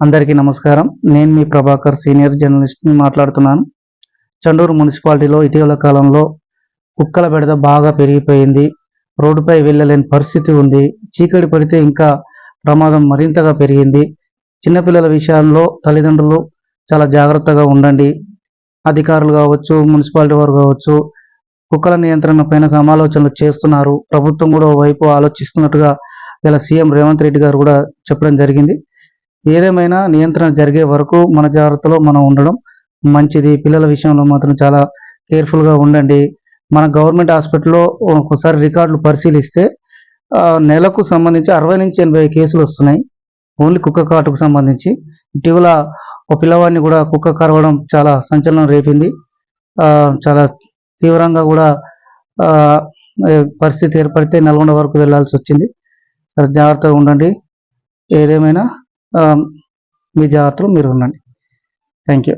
అందరికీ నమస్కారం. నేను మీ ప్రభాకర్ సీనియర్ జర్నలిస్ట్ని మాట్లాడుతున్నాను. చండూరు మున్సిపాలిటీలో ఇటీవల కాలంలో కుక్కల బెడద బాగా పెరిగిపోయింది. రోడ్డుపై వెళ్ళలేని పరిస్థితి ఉంది. చీకటి పడితే ఇంకా ప్రమాదం మరింతగా పెరిగింది. చిన్నపిల్లల విషయాల్లో తల్లిదండ్రులు చాలా జాగ్రత్తగా ఉండండి. అధికారులు కావచ్చు మున్సిపాలిటీ వారు కావచ్చు కుక్కల నియంత్రణ పైన సమాలోచనలు చేస్తున్నారు. ప్రభుత్వం కూడా వైపు ఆలోచిస్తున్నట్టుగా ఇలా సీఎం రేవంత్ రెడ్డి గారు కూడా చెప్పడం జరిగింది. ఏదేమైనా నియంత్రణ జరిగే వరకు మన జాగ్రత్తలో మనం ఉండడం మంచిది. పిల్లల విషయంలో మాత్రం చాలా కేర్ఫుల్గా ఉండండి. మన గవర్నమెంట్ హాస్పిటల్లో ఒకసారి రికార్డులు పరిశీలిస్తే నెలకు సంబంధించి అరవై నుంచి ఎనభై కేసులు వస్తున్నాయి. ఓన్లీ కుక్క కాటుకు సంబంధించి. ఇటీవల ఒక పిల్లవాడిని కూడా కుక్క కరవడం చాలా సంచలనం రేపింది. చాలా తీవ్రంగా కూడా పరిస్థితి ఏర్పడితే నల్గొండ వరకు వెళ్ళాల్సి వచ్చింది. జాగ్రత్తగా ఉండండి. ఏదేమైనా మీ జాగ్రత్తలు మీరు ఉండండి. Thank you